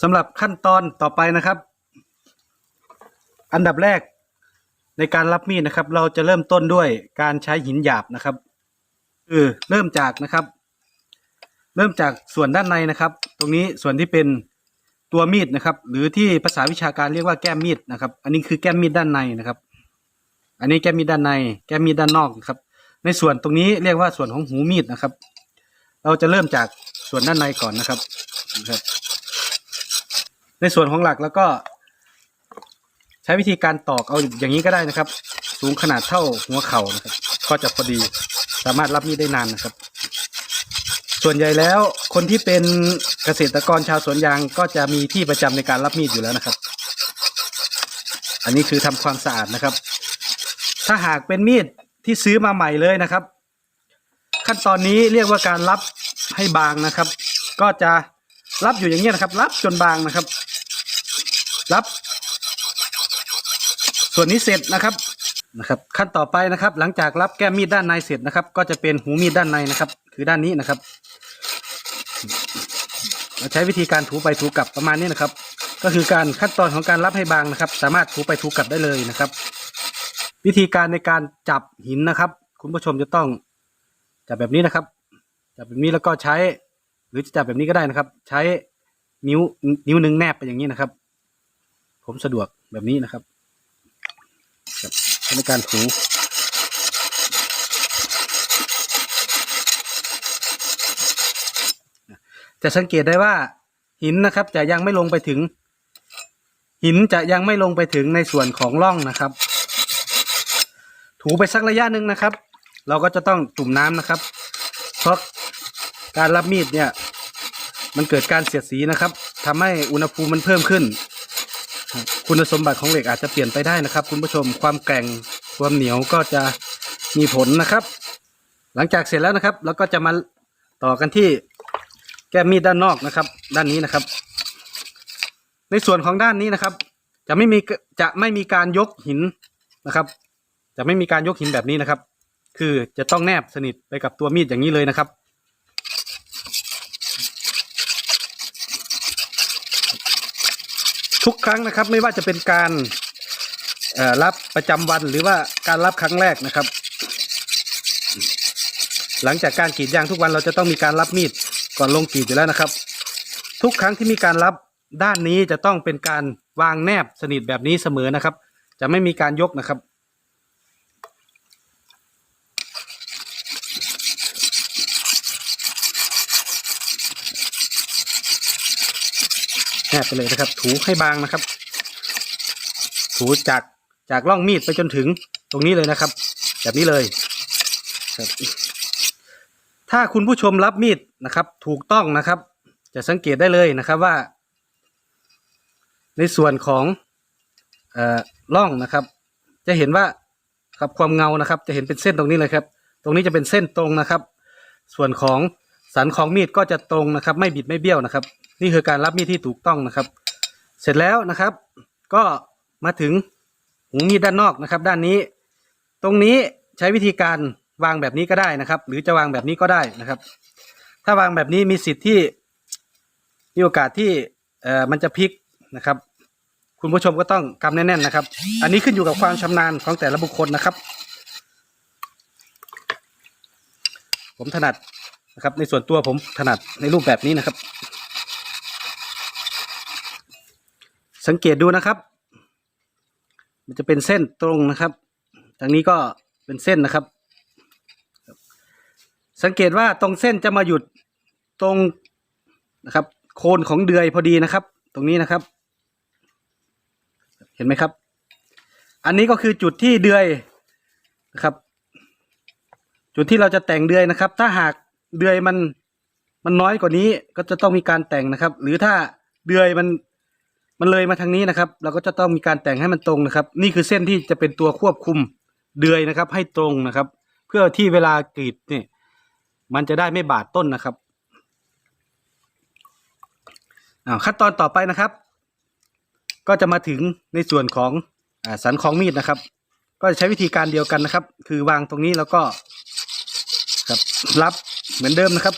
สำหรับขั้นตอนต่อไปนะครับ อันดับแรกในการรับมีดนะครับ เราจะเริ่มต้นด้วยการใช้หินหยาบนะครับคือเริ่มจากนะครับ เริ่มจากส่วนด้านในนะครับ ตรงนี้ส่วนที่เป็นตัวมีดนะครับ หรือที่ภาษาวิชาการเรียกว่าแก้มมีดนะครับ อันนี้คือแก้มมีดด้านในนะครับ อันนี้แก้มมีดด้านใน แก้มมีดด้านนอกนะครับ ในส่วนตรงนี้เรียกว่าส่วนของหูมีดนะครับ เราจะเริ่มจากส่วนด้านในก่อนนะครับนะครับ ในส่วนของหลักแล้วก็ ใช้วิธีการตอกเอาอย่างนี้ก็ได้นะครับ สูงขนาดเท่าหัวเข่านะครับ ก็จะพอดีสามารถรับมีดได้นานนะครับ ส่วนใหญ่แล้วคนที่เป็นเกษตรกรชาวสวนยางก็จะมีที่ประจำในการรับมีดอยู่แล้วนะครับ อันนี้คือทำความสะอาดนะครับ ถ้าหากเป็นมีดที่ซื้อมาใหม่เลยนะครับ ขั้นตอนนี้เรียกว่าการรับให้บางนะครับ ก็จะรับอยู่อย่างนี้นะครับ รับจนบางนะครับ รับ ส่วนนี้เสร็จนะครับนะครับ ขั้นต่อไปนะครับ หลังจากรับแก้มมีดด้านในเสร็จนะครับ ก็จะเป็นหูมีดด้านในนะครับ คือด้านนี้นะครับเราใช้วิธีการถูไปถูกลับประมาณนี้นะครับ ก็คือการขั้นตอนของการรับให้บางนะครับ สามารถถูไปถูกลับได้เลยนะครับ วิธีการในการจับหินนะครับ คุณผู้ชมจะต้องจับแบบนี้นะครับ จับแบบนี้แล้วก็ใช้ หรือจะจับแบบนี้ก็ได้นะครับ ใช้นิ้วนิ้วหนึ่งแนบไปอย่างนี้นะครับ ผมสะดวกแบบนี้นะครับครับใช้ในการถูจะสังเกตได้ว่าหินนะครับจะยังไม่ลงไปถึง หินจะยังไม่ลงไปถึงในส่วนของร่องนะครับ ถูไปสักระยะหนึ่งนะครับ เราก็จะต้องจุ่มน้ำนะครับ เพราะการรับมีดเนี่ย มันเกิดการเสียดสีนะครับทำให้อุณหภูมิมันเพิ่มขึ้น คุณสมบัติของเหล็กอาจจะเปลี่ยนไปได้นะครับ คุณผู้ชมความแกร่งความเหนียวก็จะมีผลนะครับ หลังจากเสร็จแล้วนะครับเราก็จะมาต่อกันที่แก้มมีดด้านนอกนะครับ ด้านนี้นะครับ ในส่วนของด้านนี้นะครับ จะไม่มีจะไม่มีการยกหินนะครับ จะไม่มีการยกหินแบบนี้นะครับ คือจะต้องแนบสนิทไปกับตัวมีดอย่างนี้เลยนะครับ ทุกครั้งนะครับ ไม่ว่าจะเป็นการรับประจำวันหรือว่าการรับครั้งแรกนะครับ หลังจากการกรีดยางทุกวันเราจะต้องมีการรับมีดก่อนลงกรีดอยู่แล้วนะครับ ทุกครั้งที่มีการรับด้านนี้จะต้องเป็นการวางแนบสนิทแบบนี้เสมอนะครับ จะไม่มีการยกนะครับ บไปเลยนะครับ ถูให้บางนะครับ ถูจากจากร่องมีดไปจนถึงตรงนี้เลยนะครับ แบบนี้เลยครับถ้าคุณผู้ชมรับมีดนะครับ ถูกต้องนะครับ จะสังเกตได้เลยนะครับว่า ในส่วนของเออร่องนะครับ จะเห็นว่าครับความเงานะครับ จะเห็นเป็นเส้นตรงนี้เลยครับ ตรงนี้จะเป็นเส้นตรงนะครับ ส่วนของสันของมีดก็จะตรงนะครับ ไม่บิดไม่เบี้ยวนะครับ นี่คือการรับมีดที่ถูกต้องนะครับ เสร็จแล้วนะครับ ก็มาถึงหูมีดด้านนอกนะครับ ด้านนี้ ตรงนี้ใช้วิธีการวางแบบนี้ก็ได้นะครับ หรือจะวางแบบนี้ก็ได้นะครับ ถ้าวางแบบนี้มีสิทธิ์ที่มีโอกาสที่เอ่อมันจะพลิกนะครับ คุณผู้ชมก็ต้องกำแน่นๆนะครับ อันนี้ขึ้นอยู่กับความชำนาญของแต่ละบุคคลนะครับ ผมถนัดนะครับ ในส่วนตัวผมถนัดในรูปแบบนี้นะครับ สังเกตดูนะครับ มันจะเป็นเส้นตรงนะครับทางนี้ก็เป็นเส้นนะครับ สังเกตว่าตรงเส้นจะมาหยุดตรงนะครับ โคนของเดือยพอดีนะครับ ตรงนี้นะครับ เห็นไหมครับ อันนี้ก็คือจุดที่เดือยนะครับ จุดที่เราจะแต่งเดือยนะครับ ถ้าหากเดือยมันมันน้อยกว่านี้ก็จะต้องมีการแต่งนะครับ หรือถ้าเดือยมัน มันเลยมาทางนี้นะครับ เราก็จะต้องมีการแต่งให้มันตรงนะครับ นี่คือเส้นที่จะเป็นตัวควบคุมเดือยนะครับ ให้ตรงนะครับ เพื่อที่เวลากรีดเนี่ยมันจะได้ไม่บาดต้นนะครับขั้นตอนต่อไปนะครับ ก็จะมาถึงในส่วนของอสันของมีดนะครับ ก็จะใช้วิธีการเดียวกันนะครับ คือวางตรงนี้แล้วก็ครับรับเหมือนเดิมนะครับ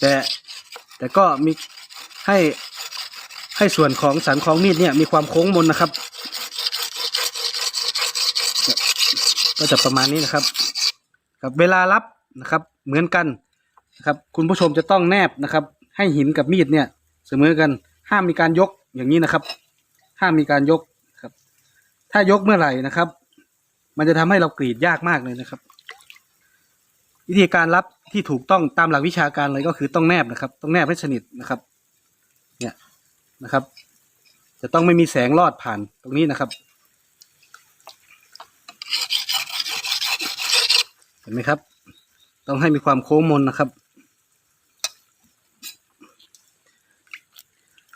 แต่แต่ก็มีให้ ให้ส่วนของสันของมีดเนี่ยมีความโค้งมนนะครับ ก็จะประมาณนี้นะครับครับเวลารับนะครับ เหมือนกันนะครับ คุณผู้ชมจะต้องแนบนะครับ ให้หินกับมีดเนี่ย เสมอกันห้ามมีการยกอย่างนี้นะครับ ห้ามมีการยกครับ ถ้ายกเมื่อไหร่นะครับ มันจะทำให้เรากรีดยากมากเลยนะครับ วิธีการรับที่ถูกต้องตามหลักวิชาการเลยก็คือต้องแนบนะครับ ต้องแนบให้สนิทนะครับ นะครับ จะต้องไม่มีแสงลอดผ่านตรงนี้นะครับ เห็นไหมครับ ต้องให้มีความโค้งมนนะครับ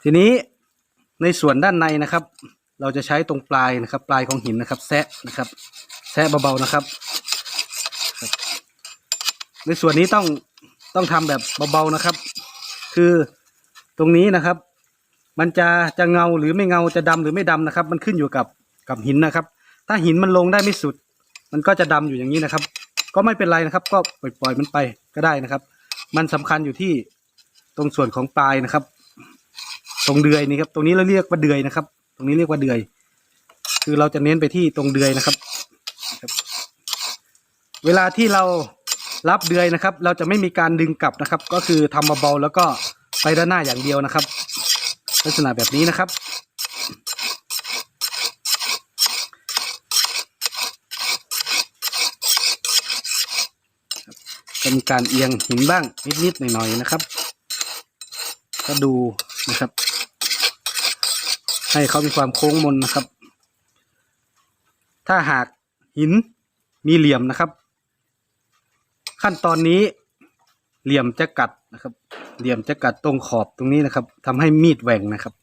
ทีนี้ในส่วนด้านในนะครับ เราจะใช้ตรงปลายนะครับ ปลายของหินนะครับ แซะนะครับ แซะเบาๆนะครับ ในส่วนนี้ต้องต้องทำแบบเบาๆนะครับ คือตรงนี้นะครับ มันจะจะเงาหรือไม่เงาจะดำหรือไม่ดำนะครับ มันขึ้นอยู่กับกับหินนะครับ ถ้าหินมันลงได้ไม่สุด มันก็จะดำอยู่อย่างนี้นะครับ ก็ไม่เป็นไรนะครับ ก็ปล่อยปล่อยมันไปก็ได้นะครับ มันสำคัญอยู่ที่ตรงส่วนของปลายนะครับ ตรงเดือยนี่ครับ ตรงนี้เราเรียกว่าเดือยนะครับ ตรงนี้เรียกว่าเดือย คือเราจะเน้นไปที่ตรงเดือยนะครับครับเวลาที่เรารับเดือยนะครับ เราจะไม่มีการดึงกลับนะครับ ก็คือทำเบาๆแล้วก็ไปด้านหน้าอย่างเดียวนะครับ ลักษณะแบบนี้นะครับก็มีการเอียงหินบ้างนิดๆหน่อยๆนะครับ ก็ดูนะครับ ให้เขามีความโค้งมนนะครับ ถ้าหากหินมีเหลี่ยมนะครับ ขั้นตอนนี้เหลี่ยมจะกัดนะครับ เหลี่ยมจะกัดตรงขอบตรงนี้นะครับทำให้มีดแหว่งนะครับ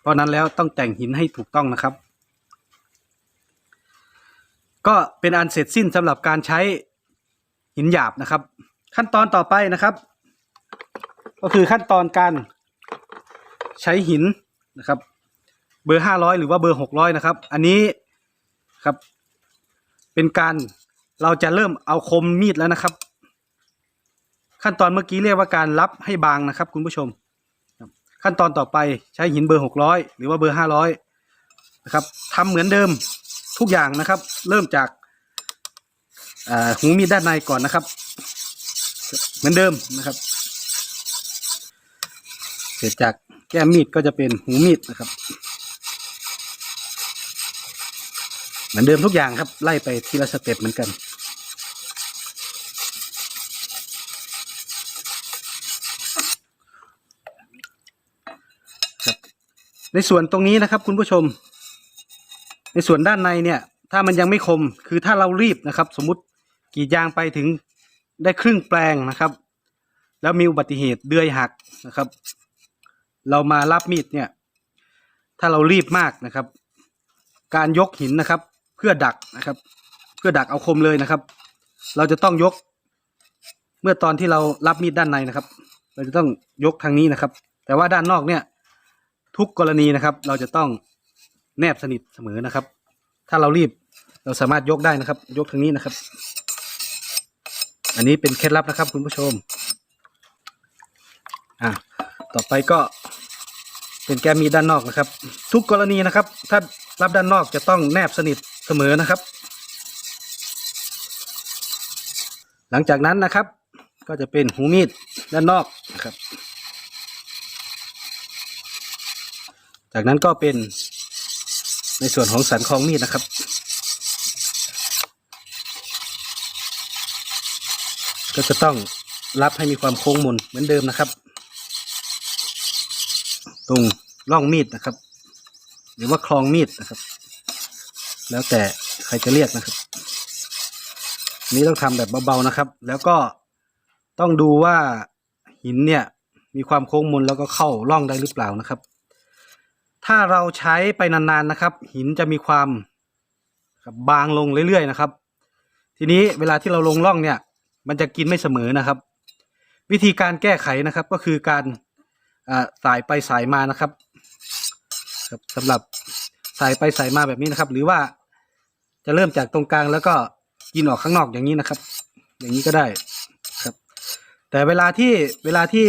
เพราะนั้นแล้วต้องแต่งหินให้ถูกต้องนะครับ ก็เป็นอันเสร็จสิ้นสำหรับการใช้หินหยาบนะครับ ขั้นตอนต่อไปนะครับ ก็คือขั้นตอนการใช้หินนะครับ เบอร์ห้าร้อยหรือว่าเบอร์หกร้อยนะครับ อันนี้ครับ เป็นการเราจะเริ่มเอาคมมีดแล้วนะครับ ขั้นตอนเมื่อกี้เรียกว่าการรับให้บางนะครับ คุณผู้ชม ขั้นตอนต่อไปใช้หินเบอร์หกร้อยหรือว่าเบอร์ห้าร้อยนะครับทำเหมือนเดิมทุกอย่างนะครับ เริ่มจากหูมีดด้านในก่อนนะครับ เหมือนเดิมนะครับ เสร็จจากแก้มมีดก็จะเป็นหูมีดนะครับ เหมือนเดิมทุกอย่างครับไล่ไปทีละสเต็ปเหมือนกัน ในส่วนตรงนี้นะครับ คุณผู้ชม ในส่วนด้านในเนี่ย ถ้ามันยังไม่คมคือถ้าเรารีบนะครับ สมมุติกรีดยางไปถึงได้ครึ่งแปลงนะครับ แล้วมีอุบัติเหตุเดือยหักนะครับ เรามารับมีดเนี่ย ถ้าเรารีบมากนะครับ การยกหินนะครับ เพื่อดักนะครับ เพื่อดักเอาคมเลยนะครับ เราจะต้องยก เมื่อตอนที่เรารับมีดด้านในนะครับ เราจะต้องยกทางนี้นะครับ แต่ว่าด้านนอกเนี่ย ทุกกรณีนะครับ เราจะต้องแนบสนิทเสมอนะครับ ถ้าเรารีบเราสามารถยกได้นะครับ ยกทางนี้นะครับ อันนี้เป็นเคล็ดลับนะครับ คุณผู้ชม อะต่อไปก็เป็นแกมมีดด้านนอกนะครับ ทุกกรณีนะครับ ถ้ารับด้านนอกจะต้องแนบสนิทเสมอนะครับ หลังจากนั้นนะครับ ก็จะเป็นหูมีดด้านนอกนะครับ จากนั้นก็เป็นในส่วนของสันคองมีดนะครับ ก็จะต้องรับให้มีความโค้งมนเหมือนเดิมนะครับ ตรงร่องมีดนะครับ หรือว่าคลองมีดนะครับ แล้วแต่ใครจะเรียกนะครับ นี้ต้องทำแบบเบาๆนะครับ แล้วก็ต้องดูว่าหินเนี่ยมีความโค้งมนแล้วก็เข้าร่องได้หรือเปล่านะครับ ถ้าเราใช้ไปนานๆนะครับ หินจะมีความบางลงเรื่อยๆนะครับ ทีนี้เวลาที่เราลงร่องเนี่ย มันจะกินไม่เสมอนะครับ วิธีการแก้ไขนะครับก็คือการสายไปสายมานะครับครับสำหรับสายไปสายมาแบบนี้นะครับ หรือว่าจะเริ่มจากตรงกลางแล้วก็กินออกข้างนอกอย่างนี้นะครับ อย่างนี้ก็ได้ครับ แต่เวลาที่เวลาที่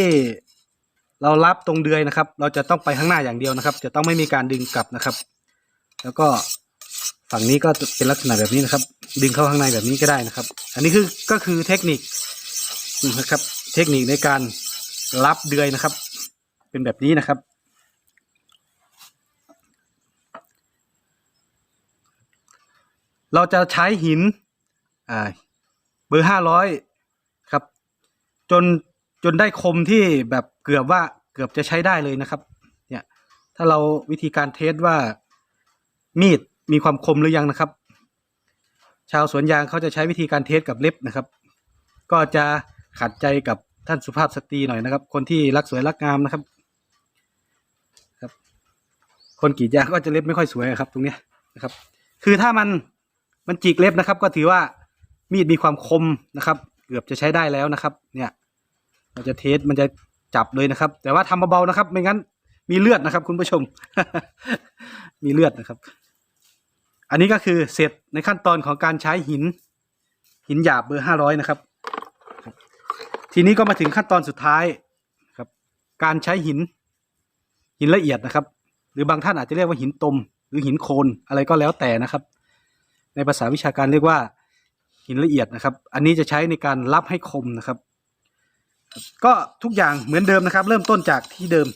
เรารับตรงเดือยนะครับ เราจะต้องไปข้างหน้าอย่างเดียวนะครับ จะต้องไม่มีการดึงกลับนะครับ แล้วก็ฝั่งนี้ก็เป็นลักษณะแบบนี้นะครับ ดึงเข้าข้างในแบบนี้ก็ได้นะครับ อันนี้คือก็คือเทคนิคนะครับ เทคนิคในการรับเดือยนะครับ เป็นแบบนี้นะครับ เราจะใช้หินเบอร์ห้าร้อยครับ จน จนได้คมที่แบบเกือบว่าเกือบจะใช้ได้เลยนะครับ เนี่ย ถ้าเราวิธีการเทสว่ามีดมีความคมหรือยังนะครับ ชาวสวนยางเขาจะใช้วิธีการเทสกับเล็บนะครับ ก็จะขัดใจกับท่านสุภาพสตรีหน่อยนะครับ คนที่รักสวยรักงามนะครับ ครับ คนกรีดยางก็จะเล็บไม่ค่อยสวยครับ ตรงนี้นะครับ คือถ้ามันมันจิกเล็บนะครับ ก็ถือว่ามีดมีความคมนะครับ เกือบจะใช้ได้แล้วนะครับ เนี่ย เราจะเทสมันจะจับเลยนะครับ แต่ว่าทำเบาๆนะครับ ไม่งั้นมีเลือดนะครับ คุณผู้ชม มีเลือดนะครับ อันนี้ก็คือเสร็จในขั้นตอนของการใช้หิน หินหยาบเบอร์ห้าร้อยนะครับ ทีนี้ก็มาถึงขั้นตอนสุดท้ายครับ การใช้หิน หินละเอียดนะครับ หรือบางท่านอาจจะเรียกว่าหินตม หรือหินโคนอะไรก็แล้วแต่นะครับ ในภาษาวิชาการเรียกว่าหินละเอียดนะครับ อันนี้จะใช้ในการรับให้คมนะครับ ก็ทุกอย่างเหมือนเดิมนะครับ เริ่มต้นจากที่เดิม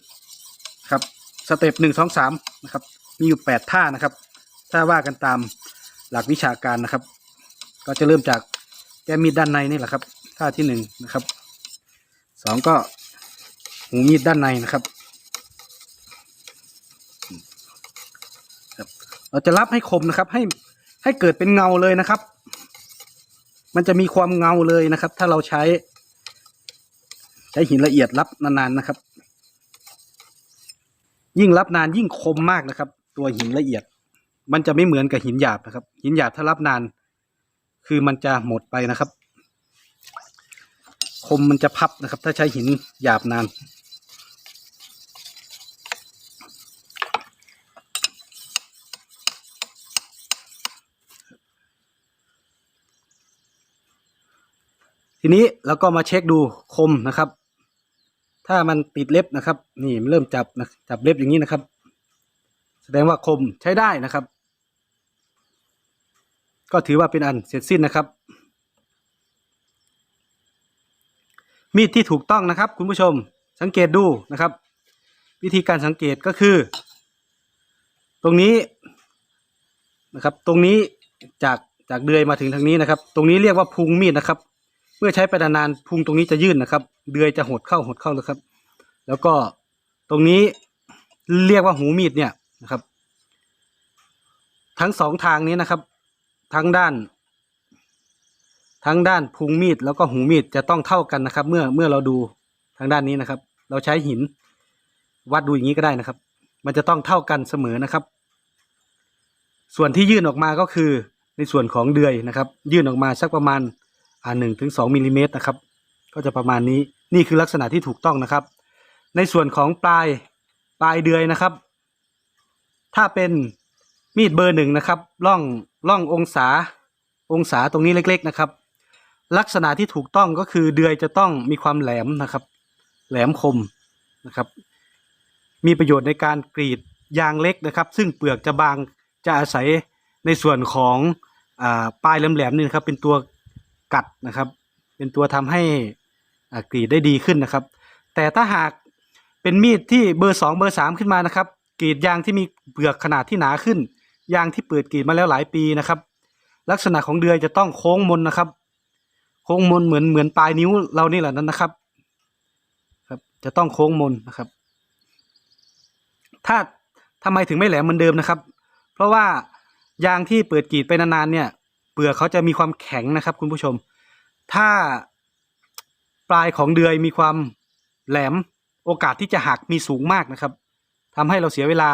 ครับสเต็ปหนึ่งสองสามนะครับ มีอยู่แปดท่านะครับ ถ้าว่ากันตามหลักวิชาการนะครับ ก็จะเริ่มจากแก้มีดด้านในนี่แหละครับ ท่าที่หนึ่งนะครับสองก็หูมีดด้านในนะครับครับเราจะรับให้คมนะครับให้ให้เกิดเป็นเงาเลยนะครับ มันจะมีความเงาเลยนะครับ ถ้าเราใช้ ใช้หินละเอียดรับนานๆนะครับ ยิ่งรับนานยิ่งคมมากนะครับ ตัวหินละเอียด มันจะไม่เหมือนกับหินหยาบนะครับ หินหยาบถ้ารับนาน คือมันจะหมดไปนะครับ คมมันจะพับนะครับ ถ้าใช้หินหยาบนาน ทีนี้เราก็มาเช็คดูคมนะครับ ถ้ามันติดเล็บนะครับ นี่มันเริ่มจับนะจับเล็บอย่างนี้นะครับ แสดงว่าคมใช้ได้นะครับ ก็ถือว่าเป็นอันเสร็จสิ้นนะครับ มีดที่ถูกต้องนะครับ คุณผู้ชมสังเกตดูนะครับ วิธีการสังเกตก็คือ ตรงนี้นะครับ ตรงนี้จากจากเดือยมาถึงทางนี้นะครับ ตรงนี้เรียกว่าพุงมีดนะครับ เมื่อใช้ไปนานๆพุงตรงนี้จะยื่นนะครับ เดือยจะหดเข้าหดเข้าเลยครับ แล้วก็ตรงนี้เรียกว่าหูมีดเนี่ยนะครับ ทั้งสองทางนี้นะครับ ทั้งด้าน ทั้งด้านพุงมีดแล้วก็หูมีดจะต้องเท่ากันนะครับ เมื่อเมื่อเราดูทางด้านนี้นะครับ เราใช้หินวัดดูอย่างนี้ก็ได้นะครับ มันจะต้องเท่ากันเสมอนะครับ ส่วนที่ยื่นออกมาก็คือในส่วนของเดือยนะครับ ยื่นออกมาสักประมาณ อ่าหนึ่งถึงสองมิลลิเมตรนะครับ ก็จะประมาณนี้นี่คือลักษณะที่ถูกต้องนะครับ ในส่วนของปลายปลายเดือยนะครับ ถ้าเป็นมีดเบอร์หนึ่งนะครับล่องล่ององศาองศาตรงนี้เล็ก ๆนะครับ ลักษณะที่ถูกต้องก็คือเดือยจะต้องมีความแหลมนะครับ แหลมคมนะครับ มีประโยชน์ในการกรีดยางเล็กนะครับ ซึ่งเปลือกจะบางจะอาศัยในส่วนของอปลายแหลมๆนี่นะครับ เป็นตัว กัดนะครับ เป็นตัวทำให้กรีดได้ดีขึ้นนะครับ แต่ถ้าหากเป็นมีดที่เบอร์สองเบอร์สามขึ้นมานะครับกรีดยางที่มีเปลือกขนาดที่หนาขึ้น ยางที่เปิดกรีดมาแล้วหลายปีนะครับ ลักษณะของเดือยจะต้องโค้งมนนะครับ โค้งมนเหมือนเหมือนปลายนิ้วเรานี่แหละนั้นนะครับ ครับ จะต้องโค้งมนนะครับ ถ้าทำไมถึงไม่แหลมเหมือนเดิมนะครับ เพราะว่ายางที่เปิดกรีดไปนานๆเนี่ย เปลือกเขาจะมีความแข็งนะครับ คุณผู้ชม ถ้าปลายของเดือยมีความแหลมโอกาสที่จะหักมีสูงมากนะครับทำให้เราเสียเวลา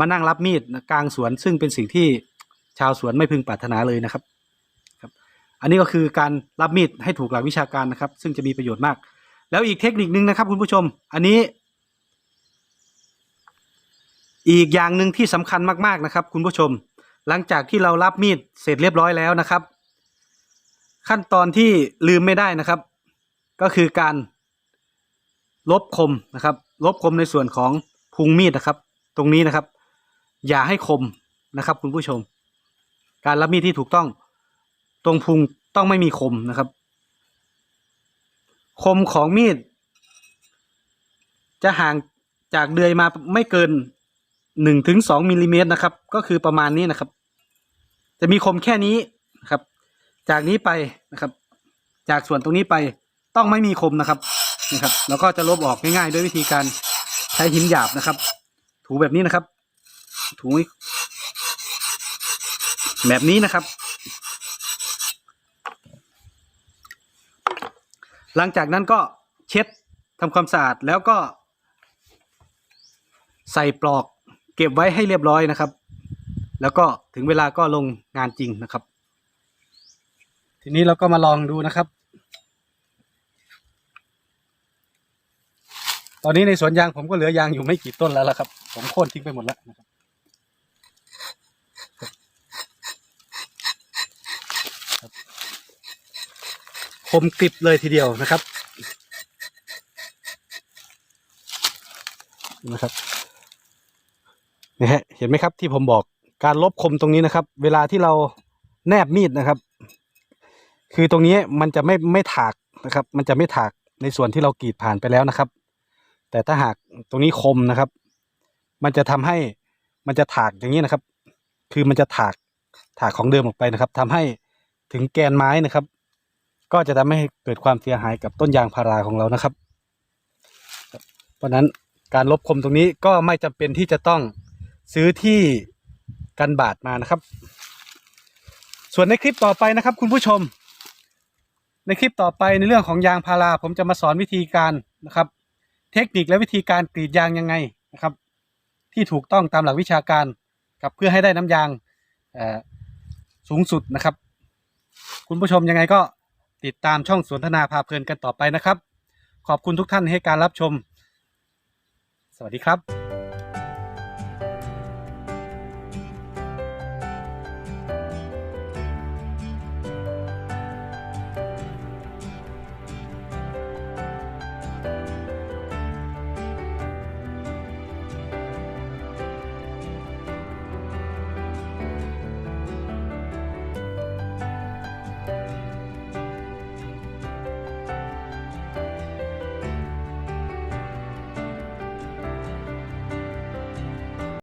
มานั่งรับมีดกลางสวน ซึ่งเป็นสิ่งที่ชาวสวนไม่พึงปรารถนาเลยนะครับครับ อันนี้ก็คือการรับมีดให้ถูกหลักวิชาการนะครับ ซึ่งจะมีประโยชน์มาก แล้วอีกเทคนิคนึงนะครับ คุณผู้ชม อันนี้ อีกอย่างหนึ่งที่สำคัญมากๆนะครับ คุณผู้ชม หลังจากที่เรารับมีดเสร็จเรียบร้อยแล้วนะครับ ขั้นตอนที่ลืมไม่ได้นะครับ ก็คือการลบคมนะครับ ลบคมในส่วนของพุงมีดนะครับ ตรงนี้นะครับ อย่าให้คมนะครับ คุณผู้ชม การรับมีดที่ถูกต้อง ตรงพุงต้องไม่มีคมนะครับ คมของมีด จะห่างจากเดือยมาไม่เกิน หนึ่งถึงสองมิลลิเมตรนะครับ ก็คือประมาณนี้นะครับ จะมีคมแค่นี้นะครับ จากนี้ไปนะครับ จากส่วนตรงนี้ไปต้องไม่มีคมนะครับนะครับ แล้วก็จะลบออกง่ายๆด้วยวิธีการใช้หินหยาบนะครับ ถูแบบนี้นะครับ ถูแบบนี้นะครับ หลังจากนั้นก็เช็ดทำความสะอาดแล้วก็ใส่ปลอก เก็บไว้ให้เรียบร้อยนะครับ แล้วก็ถึงเวลาก็ลงงานจริงนะครับ ทีนี้เราก็มาลองดูนะครับ ตอนนี้ในสวนยางผมก็เหลือยางอยู่ไม่กี่ต้นแล้วละครับ ผมโค่นทิ้งไปหมดแล้วนะครับคมกริบเลยทีเดียวนะครับนะครับ นี่ฮะเห็นไหมครับที่ผมบอกการลบคมตรงนี้นะครับ เวลาที่เราแนบมีดนะครับ คือตรงนี้มันจะไม่ไม่ถากนะครับ มันจะไม่ถากในส่วนที่เรากรีดผ่านไปแล้วนะครับ แต่ถ้าหากตรงนี้คมนะครับ มันจะทำให้มันจะถากอย่างนี้นะครับ คือมันจะถากถากของเดิมออกไปนะครับทำให้ถึงแกนไม้นะครับ ก็จะทำให้เกิดความเสียหายกับต้นยางพาราของเรานะครับ เพราะฉะนั้นการลบคมตรงนี้ก็ไม่จำเป็นที่จะต้อง ซื้อที่กันบาดมานะครับ ส่วนในคลิปต่อไปนะครับ คุณผู้ชม ในคลิปต่อไปในเรื่องของยางพาราผมจะมาสอนวิธีการนะครับ เทคนิคและวิธีการกรีดยางยังไงนะครับ ที่ถูกต้องตามหลักวิชาการครับเพื่อให้ได้น้ำยางสูงสุดนะครับ คุณผู้ชมยังไงก็ติดตามช่องสวนทนาพาเพลินกันต่อไปนะครับ ขอบคุณทุกท่านให้การรับชม สวัสดีครับ